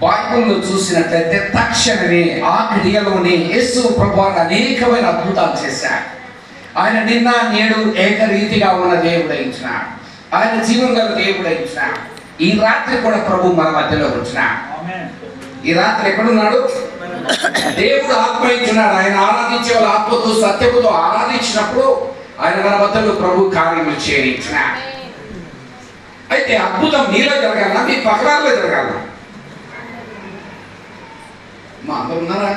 బైబిల్లో చూసినట్లయితే తక్షణమే ఆ క్రియలోనే యేసు ప్రభు అనేకమైన అద్భుతాలు చేశారు. ఆయన నిన్న నేడు ఏకరీతిగా ఉన్న దేవుడైంచినాడు ఆయన జీవం గల దేవుడైంచినాడు ఈ రాత్రి కూడా ప్రభు మన మధ్యలో ఉంచినాడు ఈ రాత్రి ఎక్కడున్నాడు? దేవుడు ఆత్మ ఇచ్చినాడు ఆయన ఆరాధించే వాళ్ళ ఆత్మతో సత్యముతో ఆరాధించినప్పుడు ఆయన మన మధ్యలో ప్రభు కార్యములు చేయించినాడు అయితే అద్భుతం మీలో జరగాల మీ పక్కనాల్లో జరగాల మా అందరు ఉన్నారా?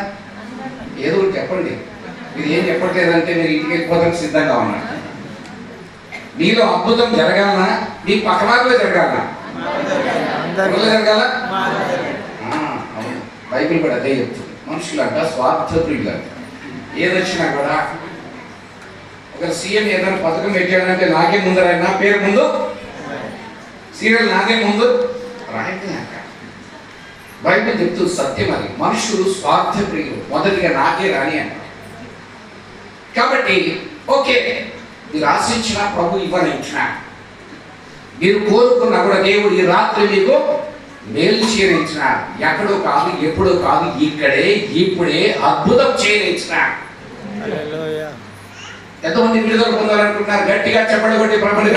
ఏదో ఒకటి చెప్పండి. మీరు ఏం చెప్పట్లేదంటే మీరు ఇంటికి వెళ్ళిపోతానికి సిద్ధంగా ఉన్నారు. మీలో అద్భుతం జరగాలనా? మీ పక్కనాల్లో జరగాలనా? జరగాల. బైబిల్ కూడా అదే చెప్తుంది. మనుషులంట స్వార్థప్రియులు. ఏదొచ్చినా కూడా ఒక సీఎం ఏదైనా పథకం పెట్టాడంటే నాకే ముందు రాయి నా పేరు ముందు? సీరియల్ నాకే ముందు? రాయండి అక్క బైబిల్ చెప్తూ సత్యం అది. మనుషులు స్వార్థప్రియులు. మొదటిగా నాకే రాని అంట కాబట్టి ఓకే మీరు ఆశించిన ప్రభు ఇవ్వనించిన మీరు కోరుకున్నా కూడా దేవుడు ఈ రాత్రి మీకు మేలు చేయనించిన ఎక్కడో కాదు ఎప్పుడో కాదు ఇక్కడే ఇప్పుడే అద్భుతం చేయనించిన ఎంతమంది విడుదల పొందాలనుకుంటున్నారు? గట్టిగా చెప్పండి కొట్టి ప్రభుని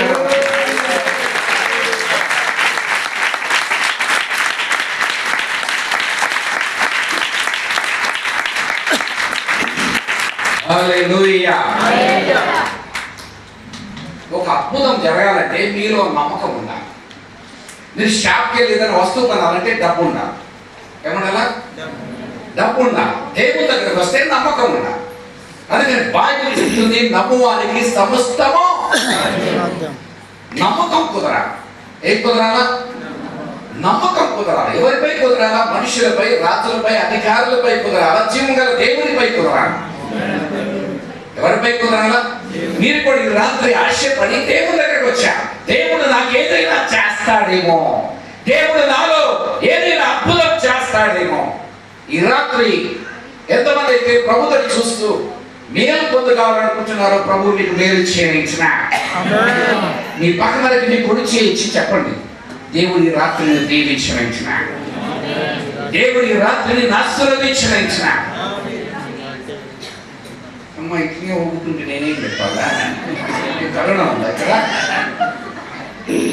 ఒక అద్భుతం జరగాలంటే మీలో నమ్మకం ఉండాలి. మీరు షాప్కి వెళ్ళి ఏదైనా వస్తువు కొనాలంటే డబ్బు ఉండాలి. ఏమన్నా డబ్బు ఉండాలి. దేవుని దగ్గరకు వస్తే నమ్మకం ఉండాలి. అందుకని బైబిల్ చెప్తుంది నమ్మువానికి సమస్తము. నమ్మకం కుదరాలి. ఏం కుదరాలా? నమ్మకం కుదరాలి. ఎవరిపై కుదరాలా? మనుషులపై రాజులపై అధికారులపై కుదరాలా? జీవం గల దేవునిపై కుదరాలి. ఎవరిపై కుదరాలా? మీరు కూడా ఈ రాత్రి ఆశపడి దేవుని దగ్గరకు వచ్చా. దేవుడు నాకు ఏదైనా చేస్తాడేమో. దేవుడు నాలో ఏదైనా అద్భుతం చేస్తాడేమో. ఈ రాత్రి ఎంతమంది అయితే ప్రభుత్వం చూస్తూ మేలు పొందుకోవాలనుకుంటున్నారో ప్రభు మీకు మేలు చేయించిన. మీ పక్కనకి మీ పొడి చేయించి చెప్పండి. దేవుడి రాత్రిని దీవించిన దేవుడి రాత్రిని ఆశీర్వదించిన అమ్మ ఇట్లే ఊగుతుంటే నేనేం చెప్పాలా? కరోనా ఉందా ఇక్కడ?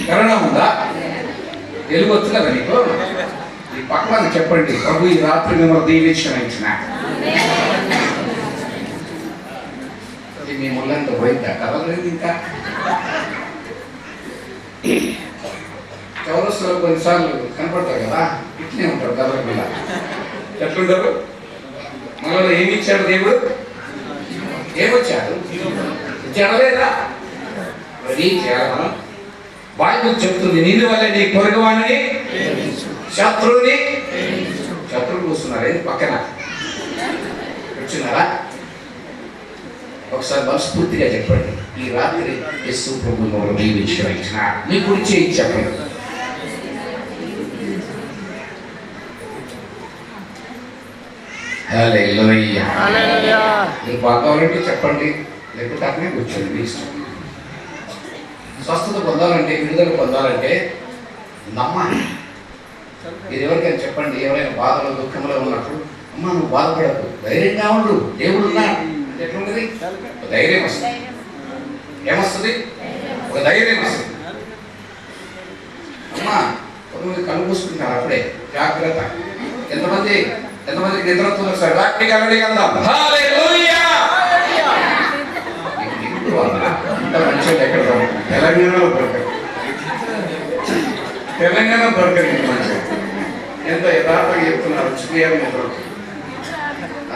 కరోనా ఉందా? తెలుగు వచ్చు కదా నీకు? ఈ పక్కన చెప్పండి ప్రభు ఈ రాత్రి మిమ్మల్ని దీవించిన ఇచ్చిన మీ ముళ్ళంతా పోయిందా? కలవలేదు ఇంకా? చౌరస్తులో కొన్నిసార్లు కనపడతారు కదా ఇట్లే ఉంటారు కదల మీద. ఎట్లుంటారు మనలో ఏమి ఇచ్చాడు దేవుడు? ఏమొచ్చారు జనలేదా? అది కేవలం మనం చెప్తుంది నీళ్ళు వల్ల నీ పొరుగువాణిని శత్రువుని శత్రువులు కూర్చున్నారు. ఏది పక్కన? కూర్చున్నారా? ఒకసారి మనస్ఫూర్తిగా చెప్పండి. ఈ రాత్రి యస్సు ప్రభు విషయం దీవించిన మీ గురించి చెప్పండి. మీరు బాగోవాలంటే చెప్పండి? లేకపోతే అక్కడే కూర్చోండి మీ ఇష్టం. స్వస్థత పొందాలంటే విడుదల పొందాలంటే నమ్మాలి. మీరు ఎవరికైనా చెప్పండి ఎవరైనా బాధలో దుఃఖంలో ఉన్నప్పుడు అమ్మ నువ్వు బాధపడకు ధైర్యంగా ఉండు దేవుడు ఎట్లుంటది? ధైర్యం వస్తుంది. ఏమొస్తుంది? ఒక ధైర్యం వస్తుంది. అమ్మా కొంతమంది కళ్ళు అప్పుడే. జాగ్రత్త. ఎంతమంది ఎంతమందికి నిద్ర వస్తుందో సార్ మంచిగా ఎక్కడ దొరకదు. తెలంగాణలో దొరకదు తెలంగాణ దొరకదు ఎంత యథార్థంగా చెప్తున్నారు చుడియాలు దొరకదు